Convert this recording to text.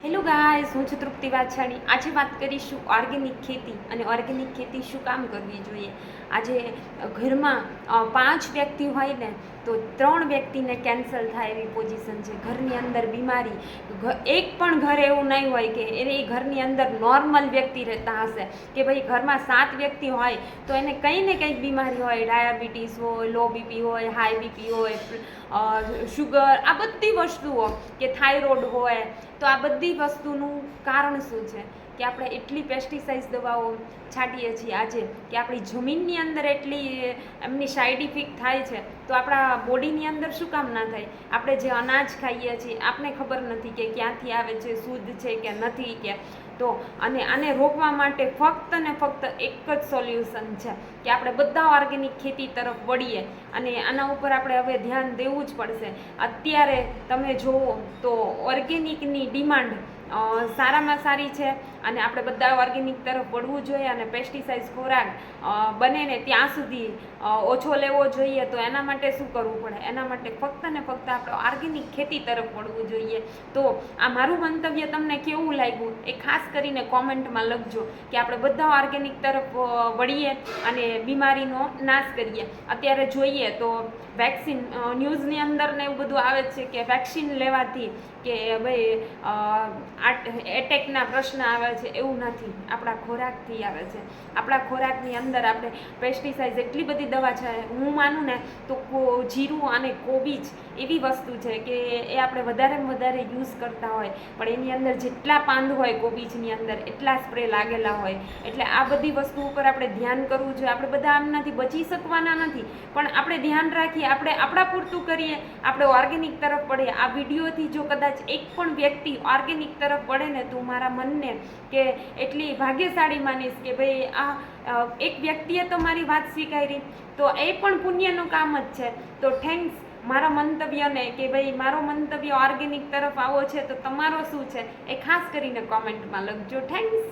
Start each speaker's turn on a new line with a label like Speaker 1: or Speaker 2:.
Speaker 1: Hey, hello guys, હું છું તૃપ્તિ વાછાણી. આજે વાત કરીશું ઓર્ગેનિક ખેતી અને ઓર્ગેનિક ખેતી શું કામ કરવી જોઈએ? આજે ઘરમાં પાંચ વ્યક્તિ હોય ને, તો ત્રણ વ્યક્તિને કેન્સલ થાય એવી પોઝિશન છે. ઘરની અંદર બીમારી એક પણ ઘર એવું નહીં હોય કે એને એ ઘરની અંદર નોર્મલ વ્યક્તિ રહેતા હશે. કે ભાઈ ઘરમાં સાત વ્યક્તિ હોય, તો એને કંઈ ને કંઈક બીમારી હોય, ડાયાબિટીસ હોય, લો બીપી હોય, હાઈ બીપી હોય શુગર, આ બધી વસ્તુઓ કે થાઇરોઇડ હોય, તો આ બધી વસ્તુનું કારણ શું છે? કે આપણે એટલી પેસ્ટિસાઇડ દવાઓ છાંટીએ છીએ આજે, કે આપણી જમીનની અંદર એટલી એમની સાઇડ ઇફેક્ટ થાય છે, તો આપણા બોડીની અંદર શું કામ ના થાય? આપણે જે અનાજ ખાઈએ છીએ, આપને ખબર નથી કે ક્યાંથી આવે છે, શુદ્ધ છે કે નથી કે. તો અને આને રોકવા માટે ફક્ત ને ફક્ત એક જ સોલ્યુશન છે, કે આપણે બધા ઓર્ગેનિક ખેતી તરફ વળીએ. અને આના ઉપર આપણે હવે ધ્યાન દેવું જ પડશે. અત્યારે તમે જુઓ તો ઓર્ગેનિકની ડિમાન્ડ સારામાં સારી છે. અને આપણે બધા ઓર્ગેનિક તરફ વળવું જોઈએ અને પેસ્ટિસાઇડ ખોરાક બને ને ત્યાં સુધી ઓછો લેવો જોઈએ તો એના માટે શું કરવું પડે? એના માટે ફક્ત ને ફક્ત આપણે ઓર્ગેનિક ખેતી તરફ વળવું જોઈએ. તો આ મારું મંતવ્ય તમને કેવું લાગ્યું એ ખાસ કરીને કોમેન્ટમાં લખજો કે આપણે બધા ઓર્ગેનિક તરફ વળીએ અને બીમારીનો નાશ કરીએ. અત્યારે જોઈએ તો વેક્સિન ન્યૂઝની અંદર ને એવું બધું આવે છે કે વેક્સિન લેવાથી કે ભાઈ એટેકના પ્રશ્ન આવે છે એવું નથી. આપણા ખોરાકથી આવે છે. આપણા ખોરાકની અંદર આપણે પેસ્ટિસાઇડ એટલી બધી દવા છે. હું માનું ને તો જીરું અને કોબીજ એવી વસ્તુ છે કે એ આપણે વધારેમાં વધારે યુઝ કરતા હોય. પણ એની અંદર જેટલા પાંદ હોય કોબીજની અંદર, એટલા સ્પ્રે લાગેલા હોય. એટલે આ બધી વસ્તુ ઉપર આપણે ધ્યાન કરવું જોઈએ. આપણે બધા આમનાથી બચી શકવાના નથી. પણ આપણે ધ્યાન રાખીએ, આપણે આપણા પૂરતું કરીએ, આપણે ઓર્ગેનિક તરફ પડીએ આ વિડીયોથી જો કદાચ એક પણ વ્યક્તિ ઓર્ગેનિક તરફ પડે ને તો મારા મનને કે એટલી ભાગ્યશાળી માનીશ કે ભાઈ આ એક વ્યક્તિએ તો મારી વાત સ્વીકારી. તો એ પણ પુણ્યનું કામ જ છે. તો થેન્ક્સ મારા મંતવ્યને કે ભાઈ મારો મંતવ્ય ઓર્ગેનિક તરફ આવો છે તો તમારો શું છે એ ખાસ કરીને કોમેન્ટમાં લખજો. થેન્ક્સ